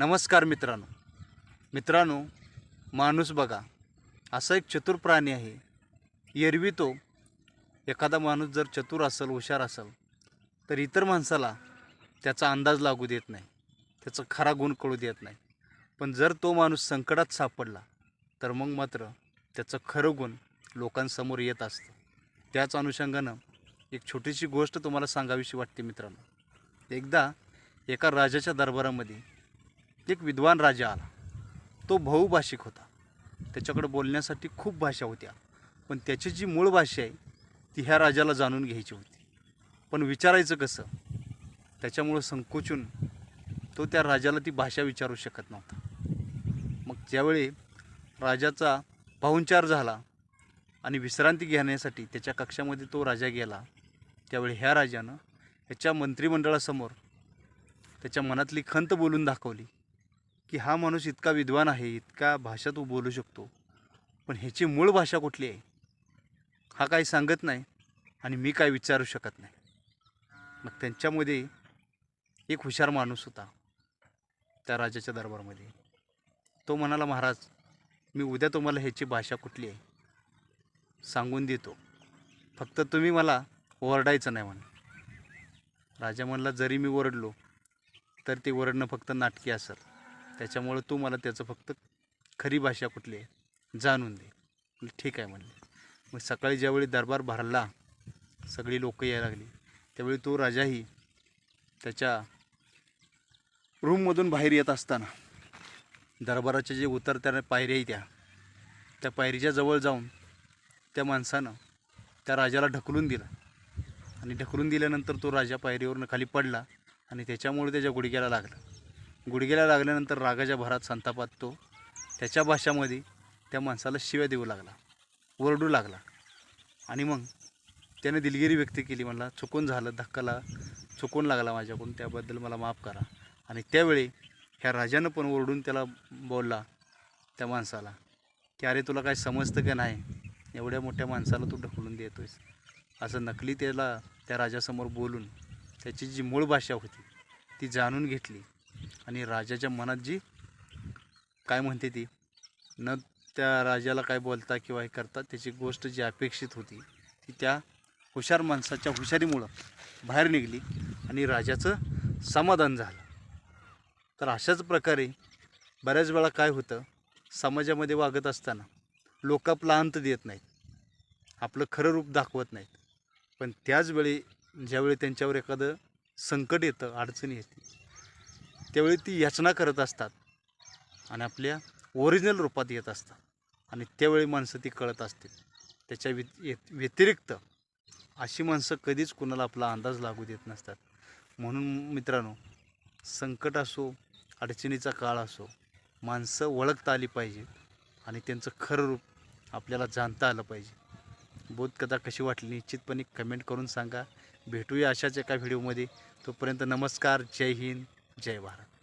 नमस्कार मित्रांनो. मित्रांनो माणूस बघा. असा एक चतुर प्राणी आहे. एरवी तो एखादा माणूस जर चतुर असेल हुशार असेल तर इतर माणसाला त्याचा अंदाज लागू देत नाही. त्याचा खरा गुण कळू देत नाही. पण जर तो माणूस संकटात सापडला तर मग मात्र त्याचं खरं गुण लोकांसमोर येत असतं. त्याच अनुषंगानं एक छोटीशी गोष्ट तुम्हाला सांगावीशी वाटते मित्रांनो. एकदा एका राजाच्या दरबारामध्ये एक विद्वान राजा आला. तो बहुभाषिक होता. त्याच्याकडे बोलण्यासाठी खूप भाषा होत्या. पण त्याची जी मूळ भाषा आहे ती ह्या राजाला जाणून घ्यायची होती. पण विचारायचं कसं? त्याच्यामुळं संकोचून तो त्या राजाला ती भाषा विचारू शकत नव्हता. मग ज्यावेळी राजाचा पाहुणचार झाला आणि विश्रांती घेण्यासाठी त्याच्या कक्षामध्ये तो राजा गेला त्यावेळी ह्या राजानं ह्याच्या मंत्रिमंडळासमोर त्याच्या मनातली खंत बोलून दाखवली. की हा माणूस इतका विद्वान आहे इतका भाषा तो बोलू शकतो. पण ह्याची मूळ भाषा कुठली आहे? हा काही सांगत नाही आणि मी काय विचारू शकत नाही. मग त्यांच्यामध्ये एक हुशार माणूस होता त्या राजाच्या दरबारमध्ये. तो म्हणाला महाराज मी उद्या तुम्हाला ह्याची भाषा कुठली आहे? सांगून देतो. फक्त तुम्ही मला ओरडायचं नाही म्हणे. राजा म्हणला जरी मी ओरडलो तर ते ओरडणं फक्त नाटकी असेल त्याच्यामुळं तू मला त्याचं फक्त खरी भाषा कुठली आहे जाणून दे. ठीक आहे म्हणले. मग सकाळी ज्यावेळी दरबार भरला सगळी लोकं यायला लागली. त्यावेळी तो राजाही त्याच्या रूममधून बाहेर येत असताना दरबाराचे जे उतरत्या पायऱ्या आहे त्या त्या पायरीच्या जवळ जाऊन त्या माणसानं त्या राजाला ढकलून दिलं. आणि ढकलून दिल्यानंतर तो राजा पायरीवरनं खाली पडला आणि त्याच्यामुळे त्याच्या गुडघ्याला लागलं. गुडघ्याला लागल्यानंतर रागाच्या भरात संतापात तो त्याच्या भाषामध्ये त्या माणसाला शिव्या देऊ लागला ओरडू लागला. आणि मग त्याने दिलगिरी व्यक्त केली मला चुकून झालं धक्काला चुकून लागला माझ्याकडून त्याबद्दल मला माफ करा. आणि त्यावेळी ह्या राजानं पण ओरडून त्याला बोलला त्या माणसाला की अरे तुला काय समजतं का नाही? एवढ्या मोठ्या माणसाला तू ढकलून देतोयस. असं नकली त्याला त्या राजासमोर बोलून त्याची जी मूळ भाषा होती ती जाणून घेतली. आणि राजाच्या मनात जी काय म्हणते ती न त्या राजाला काय बोलता किंवा हे करता त्याची गोष्ट जी अपेक्षित होती ती त्या हुशार माणसाच्या हुशारीमुळं बाहेर निघली आणि राजाचं समाधान झालं. तर अशाच प्रकारे बऱ्याच वेळा काय होतं समाजामध्ये वागत असताना लोक आपला अंत देत नाहीत आपलं खरं रूप दाखवत नाहीत. पण त्याचवेळी ज्यावेळी त्यांच्यावर एखादं संकट येतं अडचणी येते त्यावेळी ती याचना करत असतात. आणि आपल्या ओरिजिनल रूपात येत असतात. आणि त्यावेळी माणसं ती कळत असतील. त्याच्या वि व्यतिरिक्त अशी माणसं कधीच कुणाला आपला अंदाज लागू देत नसतात. म्हणून मित्रांनो संकट असो अडचणीचा काळ असो माणसं ओळखता आली पाहिजे आणि त्यांचं खरं रूप आपल्याला जाणता आलं पाहिजे. बोधकथा कशी वाटली निश्चितपणे कमेंट करून सांगा. भेटूया अशाच एका व्हिडिओमध्ये तोपर्यंत नमस्कार. जय हिंद. जय भारत